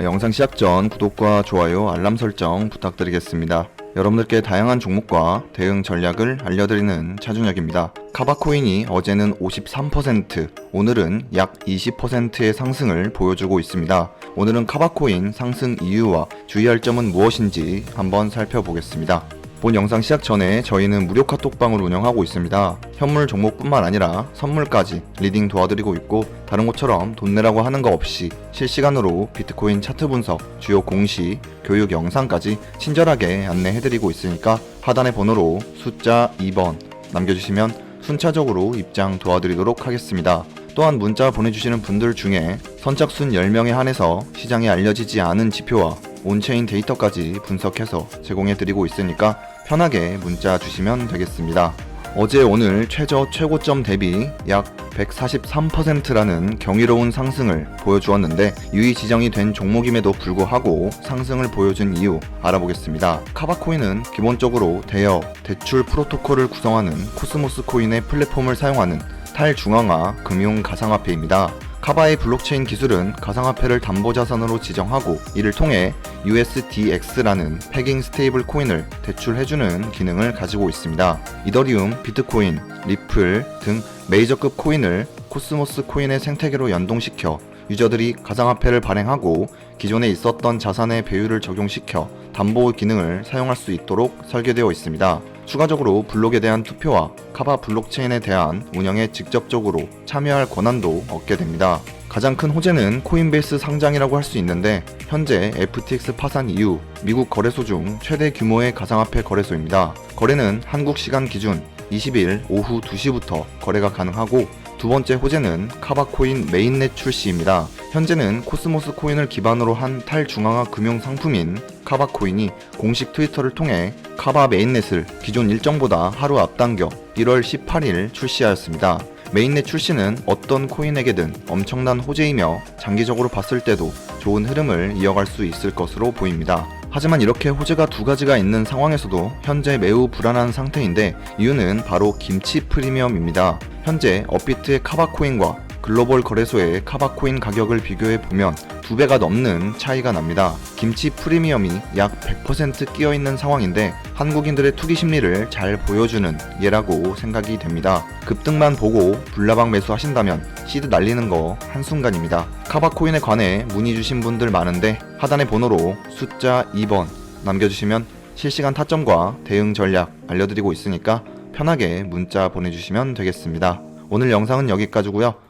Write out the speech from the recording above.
어, 영상 시작 전 구독과 좋아요, 알람 설정 부탁드리겠습니다. 여러분들께 다양한 종목과 대응 전략을 알려드리는 차준혁입니다. 카바코인이 어제는 53%, 오늘은 약 20%의 상승을 보여주고 있습니다. 오늘은 카바코인 상승 이유와 주의할 점은 무엇인지 한번 살펴보겠습니다. 본 영상 시작 전에 저희는 무료 카톡방을 운영하고 있습니다. 현물 종목뿐만 아니라 선물까지 리딩 도와드리고 있고 다른 곳처럼 돈 내라고 하는 거 없이 실시간으로 비트코인 차트 분석, 주요 공시, 교육 영상까지 친절하게 안내해드리고 있으니까 하단의 번호로 숫자 2번 남겨주시면 순차적으로 입장 도와드리도록 하겠습니다. 또한 문자 보내주시는 분들 중에 선착순 10명에 한해서 시장에 알려지지 않은 지표와 온체인 데이터까지 분석해서 제공해드리고 있으니까 편하게 문자 주시면 되겠습니다. 어제 오늘 최저 최고점 대비 약 143%라는 경이로운 상승을 보여주었는데 유의 지정이 된 종목임에도 불구하고 상승을 보여준 이유 알아보겠습니다. 카바코인은 기본적으로 대여, 대출 프로토콜을 구성하는 코스모스 코인의 플랫폼을 사용하는 탈중앙화 금융 가상화폐입니다. 카바의 블록체인 기술은 가상화폐를 담보자산으로 지정하고 이를 통해 USDX라는 패깅 스테이블 코인을 대출해주는 기능을 가지고 있습니다. 이더리움, 비트코인, 리플 등 메이저급 코인을 코스모스 코인의 생태계로 연동시켜 유저들이 가상화폐를 발행하고 기존에 있었던 자산의 배율을 적용시켜 담보 기능을 사용할 수 있도록 설계되어 있습니다. 추가적으로 블록에 대한 투표와 카바 블록체인에 대한 운영에 직접적으로 참여할 권한도 얻게 됩니다. 가장 큰 호재는 코인베이스 상장이라고 할 수 있는데 현재 FTX 파산 이후 미국 거래소 중 최대 규모의 가상화폐 거래소입니다. 거래는 한국 시간 기준 20일 오후 2시부터 거래가 가능하고 두 번째 호재는 카바코인 메인넷 출시입니다. 현재는 코스모스 코인을 기반으로 한 탈중앙화 금융 상품인 카바코인이 공식 트위터를 통해 카바 메인넷을 기존 일정보다 하루 앞당겨 1월 18일 출시하였습니다. 메인넷 출시는 어떤 코인에게든 엄청난 호재이며 장기적으로 봤을 때도 좋은 흐름을 이어갈 수 있을 것으로 보입니다. 하지만 이렇게 호재가 두 가지가 있는 상황에서도 현재 매우 불안한 상태인데 이유는 바로 김치 프리미엄입니다. 현재 업비트의 카바코인과 글로벌 거래소의 카바코인 가격을 비교해 보면 두 배가 넘는 차이가 납니다. 김치 프리미엄이 약 100% 끼어 있는 상황인데 한국인들의 투기 심리를 잘 보여주는 예라고 생각이 됩니다. 급등만 보고 불나방 매수하신다면 시드 날리는 거 한순간입니다. 카바코인에 관해 문의 주신 분들 많은데 하단의 번호로 숫자 2번 남겨주시면 실시간 타점과 대응 전략 알려드리고 있으니까 편하게 문자 보내주시면 되겠습니다. 오늘 영상은 여기까지고요.